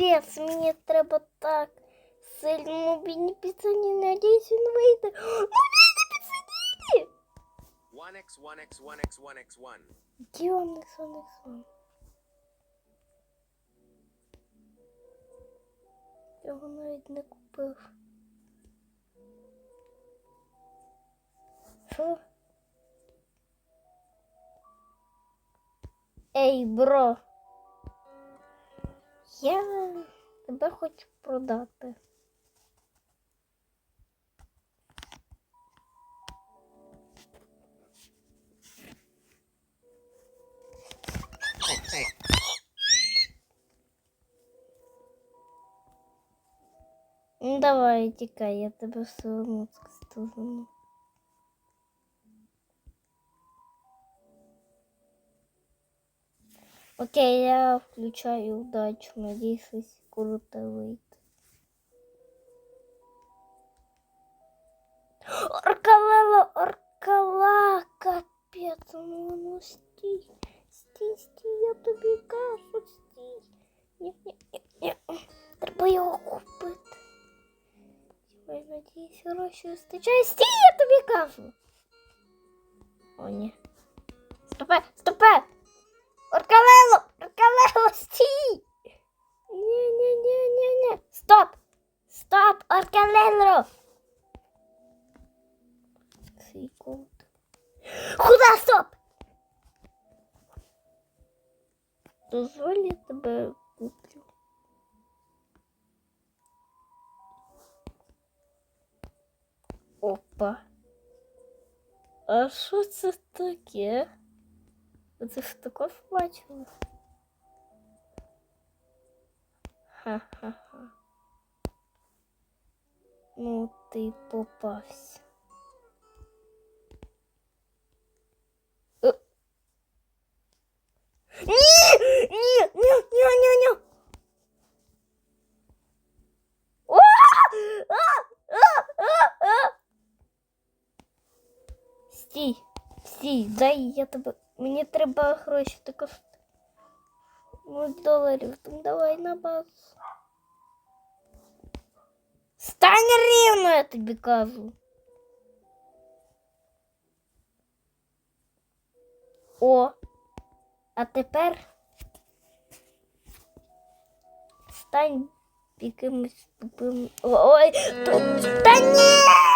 Капець, мені треба так сильно мобільні піцані. Надіюсь, він вийде. Мобільні піцані! 1x, 1x, 1x, 1x, 1. Де он сон? Я його навіть не купив. Що? Ей, бро. Я тебе хочу продати. Ну давай, тікай, я тебе все одно скажу. Окей, я включаю удачу, надеюсь, круто выйдет. Оркалела, оркала, капец, ну, ну стій, стій, стій, я тобі кажу, стій. Ні, ні, ні, ні, треба його купити. Ой, надіюсь, гроші вистачає. Стій, я тобі кажу. О, ні. Оркалело! Секунду. Куда стоп? Дозволь я тебе куплю. Опа. А що це таке? Це ж також бачили? Ха-ха-ха. Ну, ти попався. Е. Ні! Ні! Ні! Ні! Ні! Ні! О! А! А! А! А! Стій, стій, дай я тебе. Мені треба гроші також. Ну, доларів, там давай на базу. Стань рівно, я тобі кажу. О, а тепер стань якимось тупим. Ой, тут. Та!